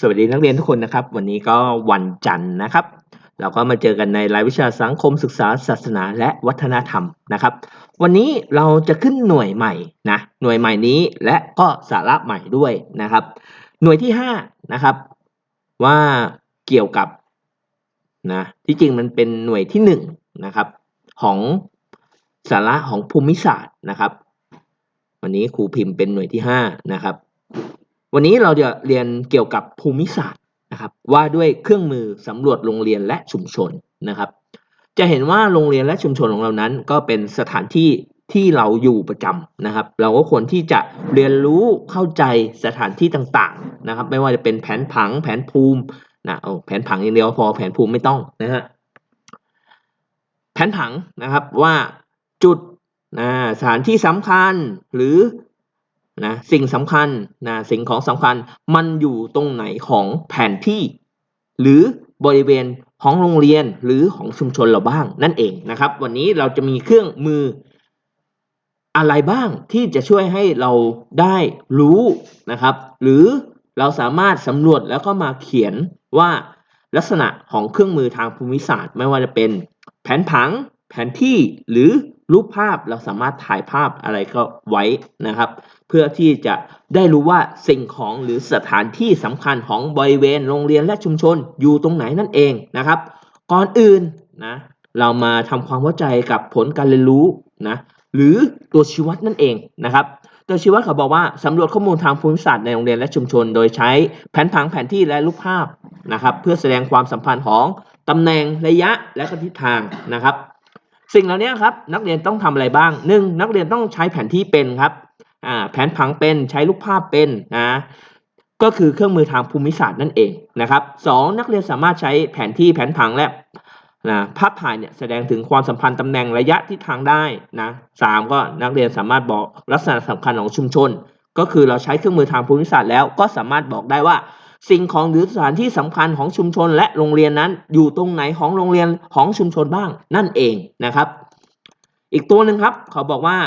สวัสดีนักเรียนทุกคนนะครับ วันนี้ก็วันจันทร์นะครับ เราก็มาเจอกันในรายวิชาสังคมศึกษาศาสนาและวัฒนธรรมนะครับ วันนี้เราจะขึ้นหน่วยใหม่นะหน่วยใหม่นี้และก็สาระใหม่ด้วยนะครับ หน่วยที่ห้านะครับว่าเกี่ยวกับนะที่จริงมันเป็นหน่วยที่หนึ่งนะครับของสาระของภูมิศาสตร์นะครับ วันนี้ครูพิมพ์เป็นหน่วยที่ห้านะครับ วันนี้เราจะเรียนเกี่ยวกับภูมิศาสตร์นะครับ ว่าด้วยเครื่องมือสำรวจโรงเรียนและชุมชนนะครับ จะเห็นว่าโรงเรียนและชุมชนของเรานั้น ก็เป็นสถานที่ที่เราอยู่ประจำนะครับ เราก็ควรที่จะเรียนรู้เข้าใจสถานที่ต่างๆนะครับ ไม่ว่าจะเป็นแผนผังแผนภูมินะเอาแผนผังอย่างเดียวพอแผนภูมิไม่ต้องนะฮะแผนผังนะครับว่าจุดนะสถานที่สำคัญหรือ นะสิ่งสำคัญนะสิ่งของสำคัญมันอยู่ตรงไหนของแผนที่ หรือบริเวณของโรงเรียนหรือของชุมชนเราบ้างนั่นเองนะครับ วันนี้เราจะมีเครื่องมืออะไรบ้างที่จะช่วยให้เราได้รู้นะครับ หรือเราสามารถสำรวจแล้วก็มาเขียนว่าลักษณะของเครื่องมือทางภูมิศาสตร์ ไม่ว่าจะเป็นแผนผัง แผนที่หรือ รูปภาพเราสามารถถ่ายภาพอะไรก็ไว้นะครับ เพื่อที่จะได้รู้ว่าสิ่งของหรือสถานที่สำคัญของบริเวณโรงเรียนและชุมชนอยู่ตรงไหนนั่นเองนะครับ ก่อนอื่นนะเรามาทำความเข้าใจกับผลการเรียนรู้นะหรือตัวชี้วัดนั่นเองนะครับตัวชี้วัดเขาบอกว่าสำรวจข้อมูลทางภูมิศาสตร์ในโรงเรียนและชุมชน โดยใช้แผนผังแผนที่และรูปภาพนะครับ เพื่อแสดงความสัมพันธ์ของตำแหน่งระยะและก็ทิศทางนะครับ สิ่งเหล่านี้ครับนักเรียนต้องทำอะไรบ้างหนึ่งนักเรียนต้องใช้แผนที่เป็นครับอ่าแผนผังเป็นใช้รูปภาพเป็นนะก็คือเครื่องมือทางภูมิศาสตร์นั่นเองนะครับสองนักเรียนสามารถใช้แผนที่แผนผังและนะภาพถ่ายเนี่ยแสดงถึงความสัมพันธ์ตำแหน่งระยะทิศทางได้นะสามก็นักเรียนสามารถบอกลักษณะสำคัญของชุมชน ก็คือเราใช้เครื่องมือทางภูมิศาสตร์แล้วก็สามารถบอกได้ว่า สิ่งของหรือสถานที่สำคัญของชุมชนและโรงเรียนนั้น อยู่ตรงไหนของโรงเรียนของชุมชนบ้างนั่นเองนะครับ อีกตัวหนึ่งครับ เขาบอกว่า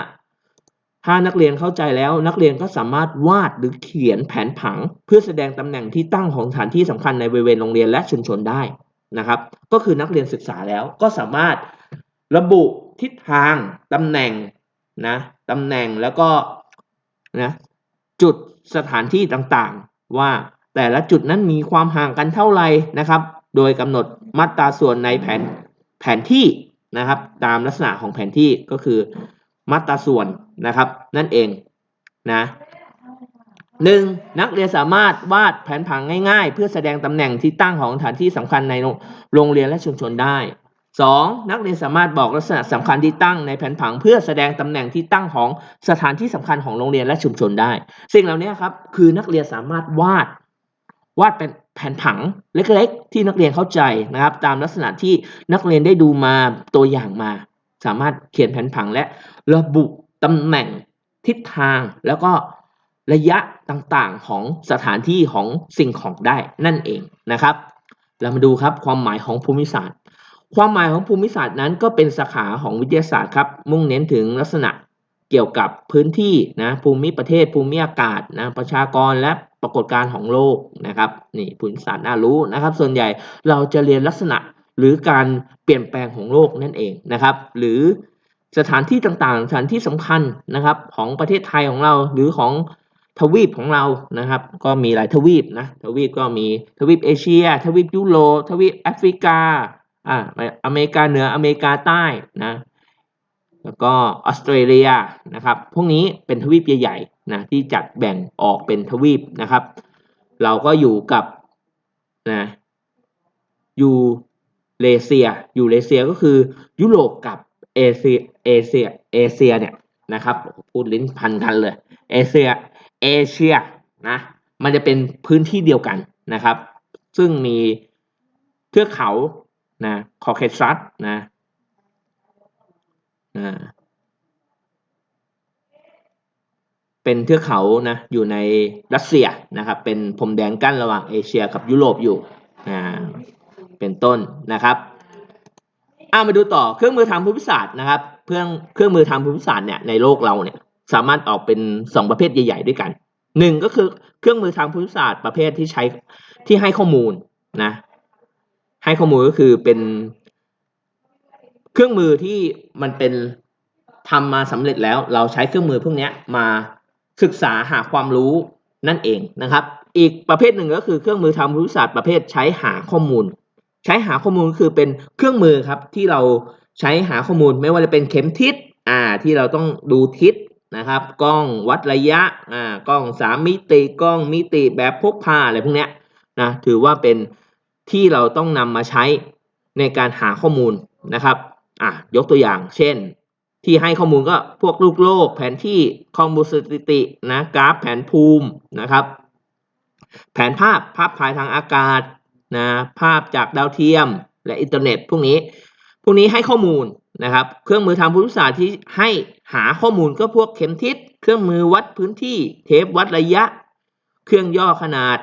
ถ้านักเรียนเข้าใจแล้ว นักเรียนก็สามารถวาดหรือเขียนแผนผัง เพื่อแสดงตำแหน่งที่ตั้งของสถานที่สำคัญในบริเวณโรงเรียนและชุมชนได้นะครับ ก็คือนักเรียนศึกษาแล้วก็สามารถระบุทิศทางตำแหน่งนะตำแหน่งแล้วก็นะจุดสถานที่ต่างๆว่า แต่ละจุดนั้นมีความห่างกันเท่าไหร่นะครับ โดยกำหนดมาตราส่วนในแผนแผนที่นะครับ ตามลักษณะของแผนที่ก็คือมาตราส่วนนะครับ นั่นเองนะหนึ่งนักเรียนสามารถวาดแผนผังง่ายๆ เพื่อแสดงตำแหน่งที่ตั้งของสถานที่สำคัญในโรงเรียนและชุมชนได้สองนักเรียนสามารถบอกลักษณะสำคัญที่ตั้งในแผนผัง เพื่อแสดงตำแหน่งที่ตั้งของสถานที่สำคัญของโรงเรียนและชุมชนได้ สิ่งเหล่านี้ครับคือนักเรียนสามารถวาด วาดเป็นแผนผังเล็กๆ ที่นักเรียนเข้าใจนะครับ ตามลักษณะที่นักเรียนได้ดูมาตัวอย่างมา สามารถเขียนแผนผังและระบุตำแหน่งทิศทางแล้วก็ระยะต่างๆของสถานที่ของสิ่งของได้นั่นเองนะครับ เรามาดูครับความหมายของภูมิศาสตร์ ความหมายของภูมิศาสตร์นั้นก็เป็นสาขาของวิทยาศาสตร์ครับมุ่งเน้นถึงลักษณะ เกี่ยวกับพื้นที่นะภูมิประเทศภูมิอากาศนะประชากรและปรากฏการณ์ของโลกนะครับนี่ภูมิศาสตร์น่ารู้นะครับ ส่วนใหญ่เราจะเรียนลักษณะหรือการเปลี่ยนแปลงของโลกนั่นเองนะครับ หรือสถานที่ต่างๆ สถานที่สำคัญนะครับของประเทศไทยของเราหรือของทวีปของเรานะครับ ก็มีหลายทวีปนะทวีปก็มีทวีปเอเชีย ทวีปยุโรปทวีปแอฟริกาอ่าอเมริกาเหนืออเมริกาใต้นะ แล้วก็ออสเตรเลียนะครับพวกนี้เป็นทวีปใหญ่ๆนะที่จัดแบ่งออกเป็นทวีปนะครับ เราก็อยู่กับนะยูเลเซียยูเลเซียก็คือยุโรปกับเอเชียเอเชียเอเชียเนี่ยนะครับพูดลิ้นพันกันเลยเอเชียเอเชียนะมันจะเป็นพื้นที่เดียวกันนะครับ ซึ่งมีเทือกเขานะคอเคซัสนะนะ เป็นเทือกเขานะอยู่ในรัสเซียนะครับ เป็นพรมแดนกั้นระหว่างเอเชียกับยุโรปอยู่นะเป็นต้นนะครับอามาดูต่อเครื่องมือทางภูมิศาสตร์นะครับเครื่องเครื่องมือทางภูมิศาสตร์เนี่ยในโลกเราเนี่ยสามารถออกเป็น 2 ประเภทใหญ่ ๆ ด้วยกันหนึ่งก็คือเครื่องมือทางภูมิศาสตร์ประเภทที่ใช้ที่ให้ข้อมูลนะให้ข้อมูลก็คือเป็น เครื่องมือที่มันเป็นทำมาสำเร็จแล้ว เราใช้เครื่องมือพวกนี้มาศึกษาหาความรู้นั่นเองนะครับ อีกประเภทหนึ่งก็คือเครื่องมือทางวิทยาศาสตร์ประเภทใช้หาข้อมูล ใช้หาข้อมูลก็คือเป็นเครื่องมือครับที่เราใช้หาข้อมูลไม่ว่าจะเป็นเข็มทิศอ่าที่เราต้องดูทิศนะครับ กล้องวัดระยะอ่ากล้องสามมิติกล้องมิติแบบพกพาอะไรพวกเนี้ยนะถือว่าเป็นที่เราต้องนำมาใช้ในการหาข้อมูลนะครับ อะยกตัวอย่าง เช่น ที่ให้ข้อมูลก็พวกลูกโลก แผนที่ข้อมูลสถิตินะกราฟแผนภูมินะครับ แผนภาพภาพถ่ายทางอากาศนะภาพจากดาวเทียม และอินเทอร์เน็ต พวกนี้ พวกนี้ให้ข้อมูลนะครับ เครื่องมือทางภูมิศาสตร์ที่ให้หาข้อมูลก็พวกเข็มทิศเครื่องมือวัดพื้นที่ เทปวัดระยะ เครื่องย่อขนาด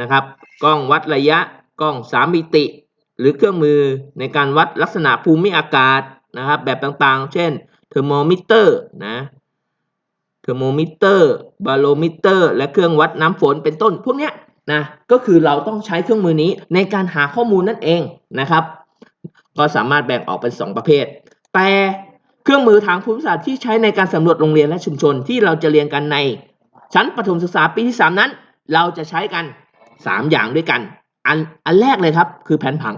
นะครับ กล้องวัดระยะ กล้องสามมิติ หรือเครื่องมือในการวัดลักษณะภูมิอากาศนะครับแบบต่างๆ เช่นเทอร์โมมิเตอร์นะเทอร์โมมิเตอร์บาโลมิเตอร์ และเครื่องวัดน้ำฝนเป็นต้น พวกเนี้ยนะก็คือเราต้องใช้เครื่องมือนี้ในการหาข้อมูลนั่นเองนะครับ ก็สามารถแบ่งออกเป็น 2 ประเภท แต่เครื่องมือทางภูมิศาสตร์ที่ใช้ในการสำรวจโรงเรียนและชุมชนที่เราจะเรียนกันใน ชั้นประถมศึกษาปีที่ 3 นั้น เราจะใช้กัน 3 อย่างด้วยกัน อันอันแรกเลยครับ คือแผนผัง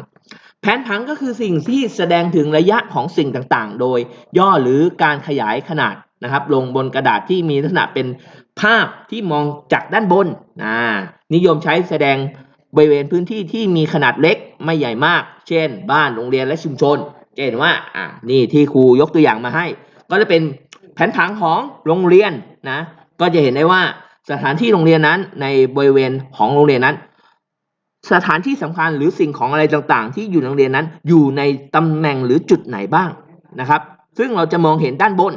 แผนผังก็คือสิ่งที่แสดงถึงระยะของสิ่งต่างๆ โดยย่อหรือการขยายขนาดนะครับ ลงบนกระดาษที่มีลักษณะเป็นภาพที่มองจากด้านบนอ่านิยมใช้แสดงบริเวณพื้นที่ที่มีขนาดเล็กไม่ใหญ่มาก เช่น บ้านโรงเรียนและชุมชนจะเห็นว่าอ่านี่ที่ครูยกตัวอย่างมาให้ ก็จะเป็นแผนผังของโรงเรียนนะก็จะเห็นได้ว่าสถานที่โรงเรียนนั้นในบริเวณของโรงเรียนนั้น สถานที่สำคัญหรือสิ่งของอะไรต่างๆ ที่อยู่ในโรงเรียนนั้น อยู่ในตำแหน่งหรือจุดไหนบ้างนะครับ ซึ่งเราจะมองเห็นด้านบน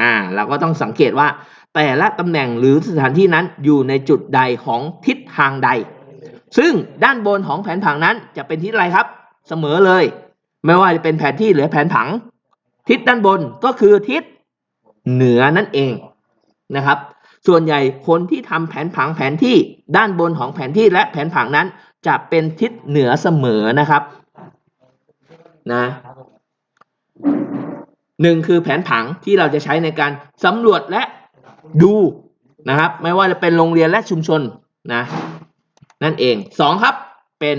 อ่าเราก็ต้องสังเกตว่า แต่ละตำแหน่งหรือสถานที่นั้นอยู่ในจุดใดของทิศทางใด ซึ่งด้านบนของแผนผังนั้นจะเป็นทิศอะไรครับ เสมอเลย ไม่ว่าจะเป็นแผนที่หรือแผนผัง ทิศด้านบนก็คือทิศเหนือนั่นเองนะครับ ส่วนใหญ่คนที่ทำแผนผังแผนที่ด้านบนของแผนที่และแผนผังนั้น จะเป็นทิศเหนือเสมอนะครับนะหนึ่งคือแผนผังที่เราจะใช้ในการสำรวจและดูนะครับ ไม่ว่าจะเป็นโรงเรียนและชุมชนนะนั่นเองสองครับเป็น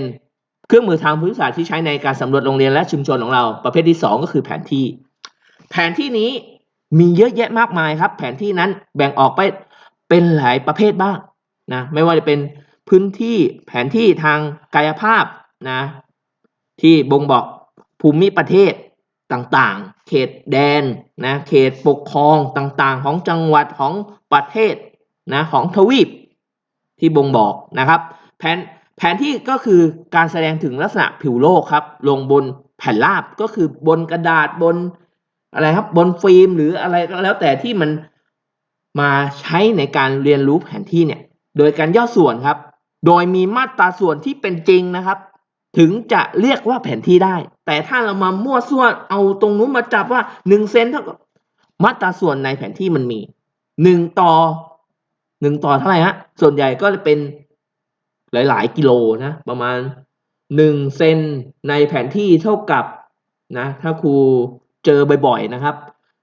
เครื่องมือทางภูมิศาสตร์ที่ใช้ในการสำรวจโรงเรียนและชุมชนของเรา ประเภทที่สองก็คือแผนที่ แผนที่นี้มีเยอะแยะมากมายครับ แผนที่นั้นแบ่งออกไป เป็นหลายประเภทบ้างนะไม่ว่าจะเป็นพื้นที่แผนที่ทางกายภาพนะที่บ่งบอกภูมิประเทศต่างๆ เขตแดนนะเขตปกครองต่างๆ ของจังหวัดของประเทศนะของทวีปที่บ่งบอกนะครับ แผนแผนที่ก็คือการแสดงถึงลักษณะผิวโลกครับ ลงบนแผ่นราบก็คือบนกระดาษบนอะไรครับบนฟิล์มหรืออะไรก็แล้วแต่ที่มัน มาใช้ในการเรียนรู้แผนที่เนี่ย โดยการย่อส่วนครับ โดยมีมาตราส่วนที่เป็นจริงนะครับ ถึงจะเรียกว่าแผนที่ได้ แต่ถ้าเรามามั่วซั่วเอาตรงนู้นมาจับว่าหนึ่งเซนเท่ากับมาตราส่วนในแผนที่มันมีหนึ่งต่อหนึ่งต่อเท่าไหร่ฮะส่วนใหญ่ก็จะเป็นหลาย ๆ กิโลนะประมาณหนึ่งเซนในแผนที่เท่ากับนะถ้าครูเจอบ่อย ๆ นะครับ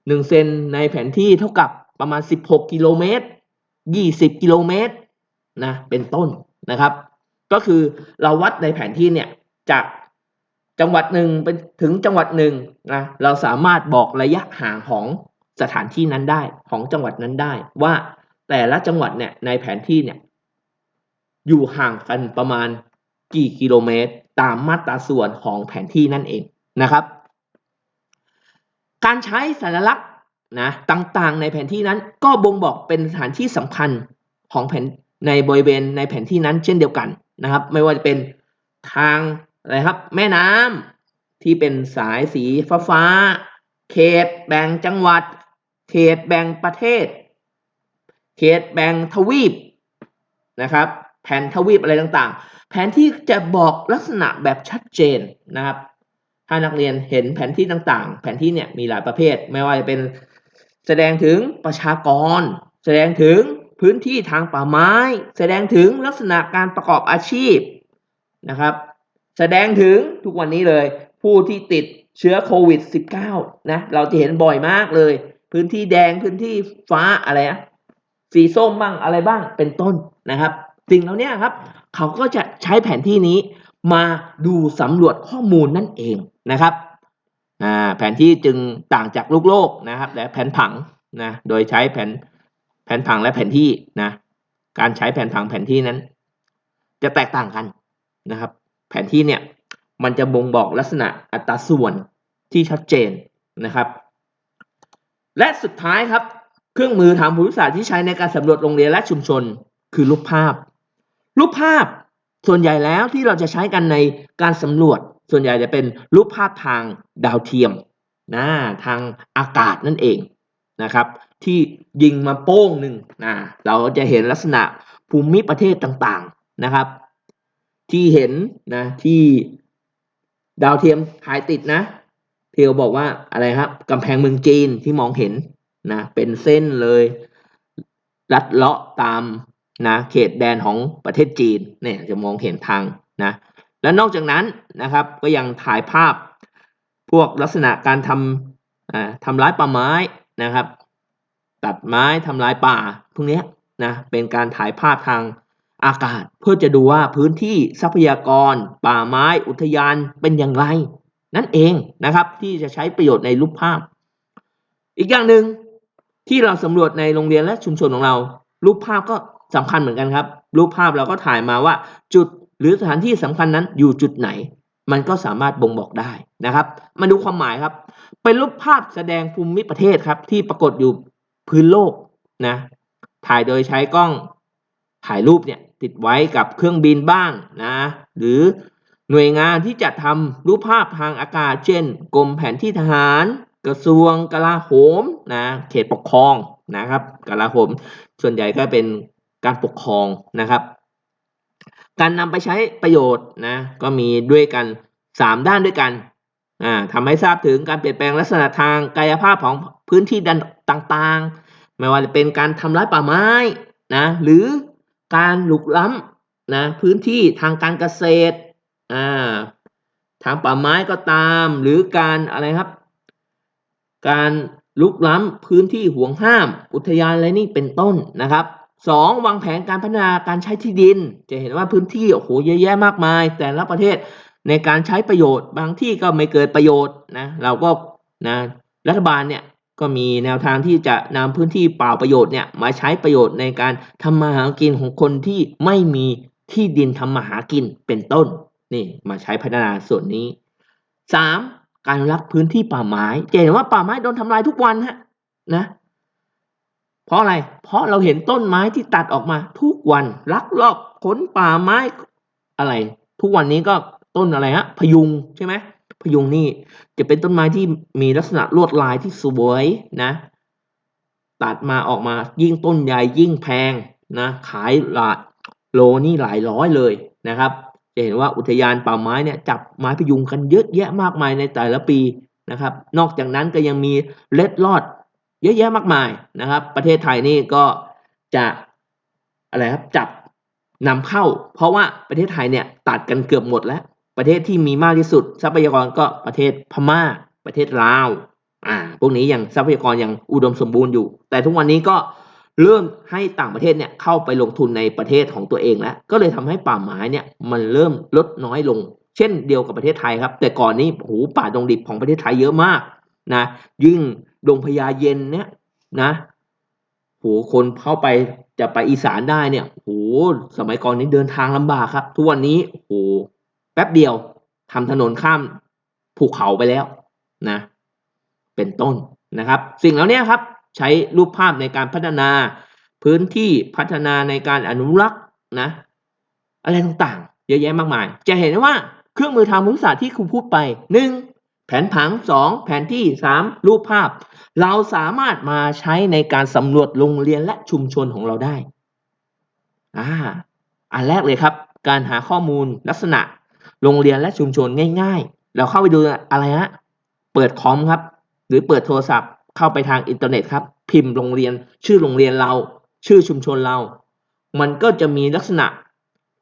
หนึ่งเซนในแผนที่เท่ากับ ประมาณสิบหกกิโลเมตรยี่สิบกิโลเมตรนะเป็นต้นนะครับ ก็คือเราวัดในแผนที่เนี่ยจากจังหวัดหนึ่งเป็นถึงจังหวัดหนึ่งนะเราสามารถบอกระยะห่างของสถานที่นั้นได้ของจังหวัดนั้นได้ ว่าแต่ละจังหวัดเนี่ยในแผนที่เนี่ยอยู่ห่างกันประมาณกี่กิโลเมตร ตามมาตราส่วนของแผนที่นั่นเองนะครับ การใช้สัญลักษณ์ นะต่างๆ ในแผนที่นั้นก็บ่งบอกเป็นสถานที่สำคัญของแผนในบริเวณในแผนที่นั้นเช่นเดียวกันนะครับ ไม่ว่าจะเป็นทางอะไรครับ แม่น้ำที่เป็นสายสีฟ้าฟ้าๆเขตแบ่งจังหวัด เขตแบ่งประเทศ เขตแบ่งทวีปนะครับ แผนทวีปอะไรต่างๆ แผนที่จะบอกลักษณะแบบชัดเจนนะครับ ถ้านักเรียนเห็นแผนที่ต่างๆ แผนที่เนี่ยมีหลายประเภท ไม่ว่าจะเป็น แสดงถึงประชากร แสดงถึงพื้นที่ทางป่าไม้ แสดงถึงลักษณะการประกอบอาชีพนะครับ แสดงถึงทุกวันนี้เลย ผู้ที่ติดเชื้อโควิด -19 นะเราจะเห็นบ่อยมากเลย พื้นที่แดงพื้นที่ฟ้าอะไรอะสีส้มบ้างอะไรบ้างเป็นต้นนะครับสิ่งเหล่านี้ครับ เขาก็จะใช้แผนที่นี้มาดูสำรวจข้อมูลนั่นเองนะครับ อ่าแผนที่จึงต่างจากลูกโลกนะครับ และแผนผังนะโดยใช้แผนแผนผังและแผนที่นะการใช้แผนผังแผนที่นั้น จะแตกต่างกันนะครับ แผนที่เนี่ยมันจะบ่งบอกลักษณะอัตราส่วนที่ชัดเจนนะครับ และสุดท้ายครับ เครื่องมือทางภูมิศาสตร์ที่ใช้ในการสำรวจโรงเรียนและชุมชน คือรูปภาพ รูปภาพส่วนใหญ่แล้วที่เราจะใช้กันในการสำรวจ ส่วนใหญ่จะเป็นรูปภาพทางดาวเทียมนะทางอากาศนั่นเองนะครับ ที่ยิงมาโป้งหนึ่งนะเราจะเห็นลักษณะภูมิประเทศต่างๆนะครับ ที่เห็นนะที่ดาวเทียมถ่ายติดนะเทียวบอกว่าอะไรครับกำแพงเมืองจีนที่มองเห็นนะเป็นเส้นเลยลัดเลาะตามนะเขตแดนของประเทศจีนเนี่ยจะมองเห็นทางนะ และนอกจากนั้นนะครับก็ยังถ่ายภาพพวกลักษณะการทำทำร้ายป่าไม้นะครับ ตัดไม้ทำลายป่าพวกนี้นะเป็นการถ่ายภาพทางอากาศ เพื่อจะดูว่าพื้นที่ทรัพยากร ป่าไม้อุทยานเป็นอย่างไร นั่นเองนะครับที่จะใช้ประโยชน์ในรูปภาพ อีกอย่างหนึ่งที่เราสำรวจในโรงเรียนและชุมชนของเรา รูปภาพก็สำคัญเหมือนกันครับ รูปภาพเราก็ถ่ายมาว่า จุด หรือสถานที่สำคัญนั้นอยู่จุดไหน มันก็สามารถบ่งบอกได้นะครับ มาดูความหมายครับ เป็นรูปภาพแสดงภูมิประเทศครับ ที่ปรากฏอยู่พื้นโลกนะถ่ายโดยใช้กล้องถ่ายรูปเนี่ยติดไว้กับเครื่องบินบ้างนะหรือหน่วยงานที่จะทำรูปภาพทางอากาศ เช่น กรมแผนที่ทหาร กระทรวงกลาโหมนะเขตปกครองนะครับกลาโหม ส่วนใหญ่ก็เป็นการปกครองนะครับ การนำไปใช้ประโยชน์นะก็มีด้วยกัน 3 ด้านด้วยกันอ่าทำให้ทราบถึงการเปลี่ยนแปลงลักษณะทางกายภาพของพื้นที่ดันต่างๆ ไม่ว่าจะเป็นการทำร้ายป่าไม้นะหรือการลุกล้ำนะพื้นที่ทางการเกษตรอ่าทางป่าไม้ก็ตาม หรือการอะไรครับ การลุกล้ำพื้นที่ห่วงห้าม อุทยานอะไรนี่เป็นต้นนะครับ สองวางแผนการพัฒนาการใช้ที่ดิน จะเห็นว่าพื้นที่โอ้โหเยอะแยะมากมาย แต่ละประเทศในการใช้ประโยชน์ บางที่ก็ไม่เกิดประโยชน์นะเราก็นะรัฐบาลเนี่ยก็มีแนวทางที่จะนำพื้นที่เปล่าประโยชน์เนี่ยมาใช้ประโยชน์ในการทำมาหากินของคนที่ไม่มีที่ดินทำมาหากินเป็นต้นนี่มาใช้พัฒนาส่วนนี้สามการรักพื้นที่ป่าไม้จะเห็นว่าป่าไม้โดนทำลายทุกวันฮะนะ เพราะอะไร เพราะเราเห็นต้นไม้ที่ตัดออกมา ทุกวันลักลอบขนป่าไม้อะไร ทุกวันนี้ก็ต้นอะไรฮะพยุงใช่ไหมพยุงนี่จะเป็นต้นไม้ที่มีลักษณะลวดลายที่สวยนะ ตัดมาออกมายิ่งต้นใหญ่ยิ่งแพงนะ ขายหลายโลนี่หลายร้อยเลยนะครับ จะเห็นว่าอุทยานป่าไม้เนี่ยจับไม้พยุงกันเยอะแยะมากมายในแต่ละปีนะครับ นอกจากนั้นก็ยังมีเล็ดลอด เยอะแยะมากมายนะครับ ประเทศไทยนี่ก็จะอะไรครับจับนำเข้า เพราะว่าประเทศไทยเนี่ยตัดกันเกือบหมดแล้ว ประเทศที่มีมากที่สุด ทรัพยากรก็ประเทศพม่า ประเทศลาวอ่าพวกนี้ยังทรัพยากรยังอุดมสมบูรณ์อยู่ แต่ทุกวันนี้ก็เริ่มให้ต่างประเทศเนี่ยเข้าไปลงทุนในประเทศของตัวเองแล้ว ก็เลยทำให้ป่าไม้เนี่ยมันเริ่มลดน้อยลง เช่นเดียวกับประเทศไทยครับ แต่ก่อนนี้โอ้โหป่าดงดิบของประเทศไทยเยอะมากนะยิ่ง ดงพญาเย็นเนี่ยนะโหคนเข้าไปจะไปอีสานได้เนี่ยโหสมัยก่อนนี้เดินทางลำบากครับ ทุกวันนี้โหแป๊บเดียวทำถนนข้ามภูเขาไปแล้วนะ เป็นต้นนะครับ สิ่งเหล่านี้ครับใช้รูปภาพในการพัฒนาพื้นที่พัฒนาในการอนุรักษ์นะ อะไรต่างๆ เยอะแยะมากมาย จะเห็นว่าเครื่องมือทางภูมิศาสตร์ที่ครูพูดไปหนึ่ง แผนผังสองแผนที่สามรูปภาพ เราสามารถมาใช้ในการสำรวจโรงเรียนและชุมชนของเราได้อ่าอันแรกเลยครับ การหาข้อมูลลักษณะ โรงเรียนและชุมชนง่าย ๆ เราเข้าไปดูอะไรฮะเปิดคอมครับ หรือเปิดโทรศัพท์ เข้าไปทางอินเทอร์เน็ตครับ พิมพ์โรงเรียน ชื่อโรงเรียนเรา ชื่อชุมชนเรา มันก็จะมีลักษณะ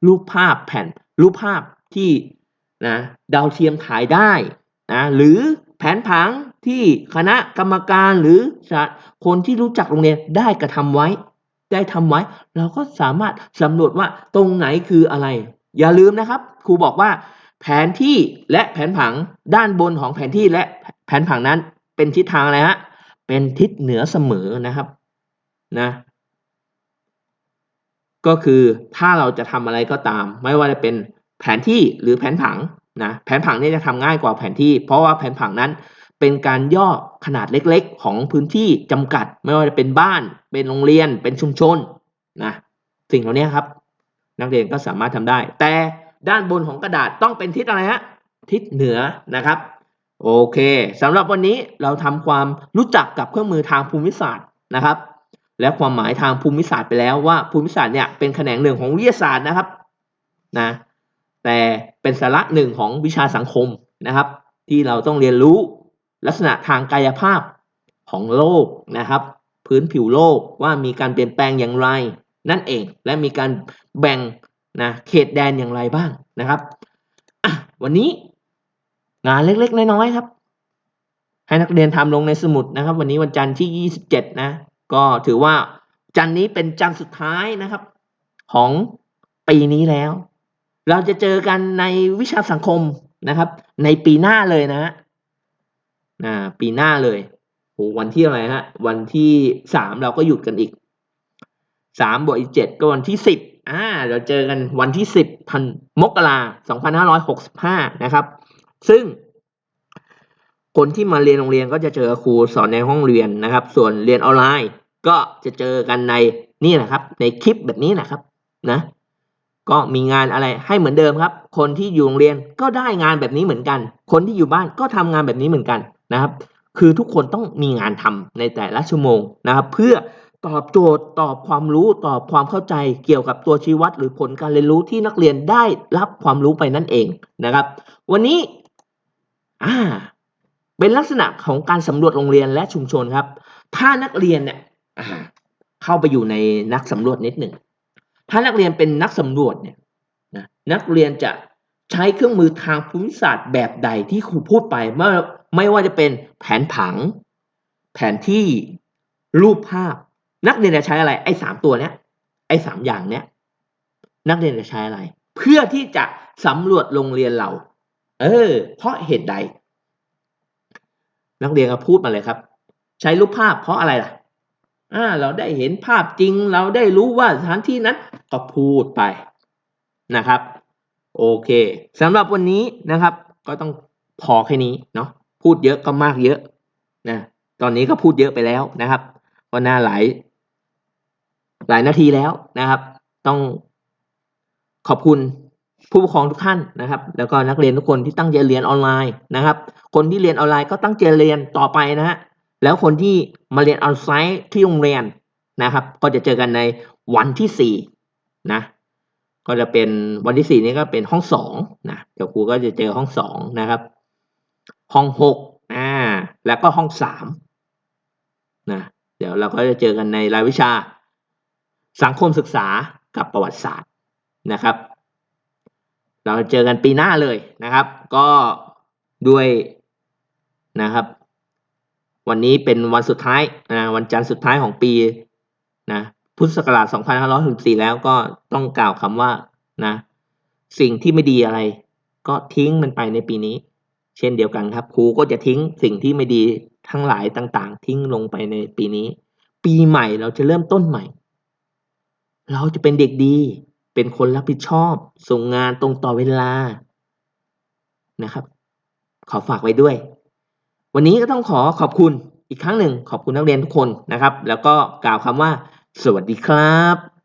รูปภาพแผ่น รูปภาพที่นะดาวเทียมถ่ายได้ นะหรือแผนผังที่คณะกรรมการหรือคนที่รู้จักโรงเรียนได้กระทำไว้ ได้ทำไว้ เราก็สามารถสำรวจว่าตรงไหนคืออะไร อย่าลืมนะครับ ครูบอกว่า แผนที่และแผนผังด้านบนของแผนที่และแผนผังนั้นเป็นทิศทางอะไรฮะเป็นทิศเหนือเสมอนะครับนะก็คือถ้าเราจะทำอะไรก็ตาม ไม่ว่าจะเป็นแผนที่หรือแผนผัง นะแผนผังนี่จะทำง่ายกว่าแผนที่ เพราะว่าแผนผังนั้นเป็นการย่อขนาดเล็กๆ ของพื้นที่จำกัด ไม่ว่าจะเป็นบ้าน เป็นโรงเรียน เป็นชุมชนนะสิ่งเหล่านี้ครับ นักเรียนก็สามารถทำได้ แต่ด้านบนของกระดาษต้องเป็นทิศอะไรฮะทิศเหนือนะครับ โอเคสำหรับวันนี้เราทำความรู้จักกับเครื่องมือทางภูมิศาสตร์นะครับ และความหมายทางภูมิศาสตร์ไปแล้วว่าภูมิศาสตร์เนี่ยเป็นแขนงหนึ่งของวิทยาศาสตร์นะครับนะ แต่เป็นสาระหนึ่งของวิชาสังคมนะครับ ที่เราต้องเรียนรู้ลักษณะทางกายภาพของโลกนะครับ พื้นผิวโลกว่ามีการเปลี่ยนแปลงอย่างไร นั่นเองและมีการแบ่งนะเขตแดนอย่างไรบ้างนะครับวันนี้งานเล็กๆ น้อยๆครับ ให้นักเรียนทำลงในสมุดนะครับ วันนี้วันจันทร์ที่ 27 นะ ก็ถือว่าจันทร์นี้เป็นจันทร์สุดท้ายนะครับ ของปีนี้แล้ว เราจะเจอกันในวิชาสังคมนะครับ ในปีหน้าเลยนะฮะอ่าปีหน้าเลยโหวันที่อะไรฮะ วันที่สามเราก็หยุดกันอีกสามบวกอีกเจ็ดก็วันที่สิบอ่าเราเจอกันวันที่สิบพันมกราสองพันห้าร้อยหกสิบห้านะครับ ซึ่ง คนที่มาเรียนโรงเรียนก็จะเจอครูสอนในห้องเรียนนะครับ ส่วนเรียนออนไลน์ก็จะเจอกันในนี่แหละครับ ในคลิปแบบนี้นะครับ นะ ก็มีงานอะไรให้เหมือนเดิมครับ คนที่อยู่โรงเรียนก็ได้งานแบบนี้เหมือนกัน คนที่อยู่บ้านก็ทำงานแบบนี้เหมือนกันนะครับ คือทุกคนต้องมีงานทำในแต่ละชั่วโมงนะครับ เพื่อตอบโจทย์ตอบความรู้ตอบความเข้าใจเกี่ยวกับตัวชี้วัด หรือผลการเรียนรู้ที่นักเรียนได้รับความรู้ไปนั่นเองนะครับ วันนี้อ่าเป็นลักษณะของการสำรวจโรงเรียนและชุมชนครับ ถ้านักเรียนเนี่ยเข้าไปอยู่ในนักสำรวจนิดหนึ่ง ถ้านักเรียนเป็นนักสำรวจเนี่ยนะนักเรียนจะใช้เครื่องมือทางภูมิศาสตร์แบบใดที่ครูพูดไปเมื่อไม่ว่าจะเป็นแผนผัง แผนที่รูปภาพ นักเรียนจะใช้อะไรไอ้สามตัวเนี้ยไอ้สามอย่างเนี้ยนักเรียนจะใช้อะไร เพื่อที่จะสำรวจโรงเรียนเรา เออ เพราะเหตุใด นักเรียนก็พูดมาเลยครับ ใช้รูปภาพเพราะอะไรล่ะ อ่าเราได้เห็นภาพจริง เราได้รู้ว่าสถานที่นั้นก็พูดไปนะครับ โอเคสำหรับวันนี้นะครับ ก็ต้องพอแค่นี้เนาะพูดเยอะก็มากเยอะนะตอนนี้ก็พูดเยอะไปแล้วนะครับก็น่าหลาย หลายนาทีแล้วนะครับ ต้องขอบคุณผู้ปกครองทุกท่านนะครับ แล้วก็นักเรียนทุกคนที่ตั้งใจเรียนออนไลน์นะครับ คนที่เรียนออนไลน์ก็ตั้งใจเรียนต่อไปนะฮะแล้วคนที่ มาเรียนออนไซต์ที่โรงเรียนนะครับ ก็จะเจอกันในวันที่สี่นะก็จะเป็นวันที่สี่นี้ก็เป็นห้องสองนะเดี๋ยวครูก็จะเจอห้องสองนะครับ ห้องหกอ่าแล้วก็ห้องสามนะเดี๋ยวเราก็จะเจอกันในรายวิชา สังคมศึกษากับประวัติศาสตร์นะครับ เราเจอกันปีหน้าเลยนะครับ ก็ด้วยนะครับ วันนี้เป็นวันสุดท้ายนะวันจันทร์สุดท้ายของปีนะพุทธศักราช2564 แล้วก็ต้องกล่าวคำว่านะสิ่งที่ไม่ดีอะไร ก็ทิ้งมันไปในปีนี้ เช่นเดียวกันครับ ครูก็จะทิ้งสิ่งที่ไม่ดีทั้งหลายต่างๆ ทิ้งลงไปในปีนี้ ปีใหม่เราจะเริ่มต้นใหม่ เราจะเป็นเด็กดี เป็นคนรับผิดชอบ ส่งงานตรงต่อเวลานะครับ ขอฝากไว้ด้วย วันนี้ก็ต้องขอขอบคุณอีกครั้งหนึ่งขอบคุณนักเรียนทุกคนนะครับ แล้วก็กล่าวคำว่า สวัสดีครับ